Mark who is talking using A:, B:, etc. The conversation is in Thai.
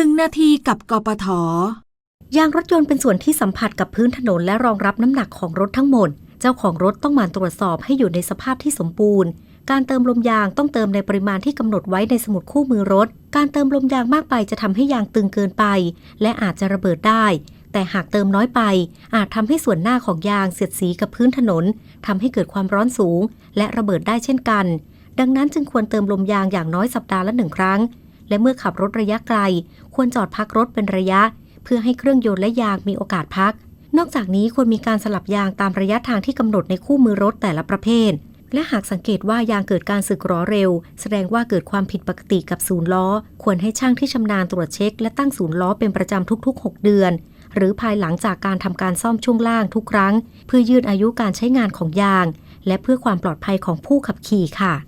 A: หนึ่งนาทีกับกปท
B: ยางรถยนต์เป็นส่วนที่สัมผัสกับพื้นถนนและรองรับน้ำหนักของรถทั้งหมด เจ้าของรถต้องมั่นตรวจสอบให้อยู่ในสภาพที่สมบูรณ์ การเติมลมยางต้องเติมในปริมาณที่กำหนดไว้ในสมุดคู่มือรถ การเติมลมยางมากไปจะทำให้ยางตึงเกินไป และอาจจะระเบิดได้ แต่หากเติมน้อยไป อาจทำให้ส่วนหน้าของยางเสียดสีกับพื้นถนนทำให้เกิดความร้อนสูง และระเบิดได้เช่นกัน ดังนั้นจึงควรเติมลมยางอย่างน้อยสัปดาห์ละหนึ่งครั้ง และเมื่อขับรถระยะไกล ควรจอดพักรถเป็นระยะ เพื่อให้เครื่องยนต์และยางมีโอกาสพัก นอกจากนี้ควรมีการสลับยางตามระยะทางที่กำหนดในคู่มือรถแต่ละประเภท และหากสังเกตว่ายางเกิดการสึกหรอเร็ว แสดงว่าเกิดความผิดปกติกับศูนย์ล้อ ควรให้ช่างที่ชำนาญตรวจเช็ค และตั้งศูนย์ล้อเป็นประจำทุกๆ 6 เดือน หรือภายหลังจากการทำการซ่อมช่วงล่างทุกครั้ง เพื่อยืดอายุการใช้งานของยาง และเพื่อความปลอดภัยของผู้ขับขี่ค่ะ